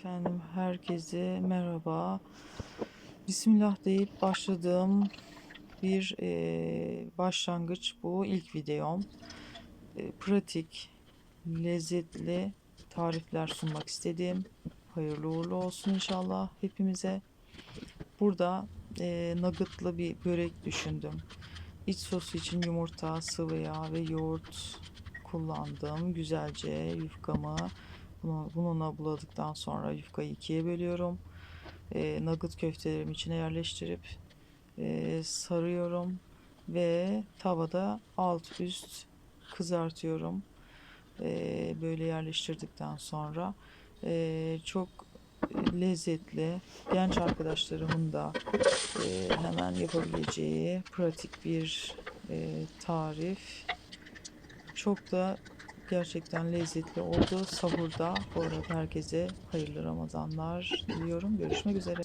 Efendim herkese merhaba. Bismillah deyip başladığım bir eee, başlangıç bu ilk videom. Eee, pratik, lezzetli tarifler sunmak istedim. Hayırlı uğurlu olsun inşallah hepimize. Burada eee nuggetlı bir börek düşündüm. İç sosu için yumurta, sıvı yağ ve yoğurt kullandım. Güzelce yufkamı bunu, bununla buladıktan sonra yufkayı ikiye bölüyorum. E, nugget köftelerimi içine yerleştirip e, sarıyorum ve tavada alt üst kızartıyorum. E, böyle yerleştirdikten sonra e, çok lezzetli genç arkadaşlarımın da e, hemen yapabileceği pratik bir e, tarif. Çok da gerçekten lezzetli oldu. Sahurda bu arada herkese hayırlı Ramazanlar diliyorum. Görüşmek üzere.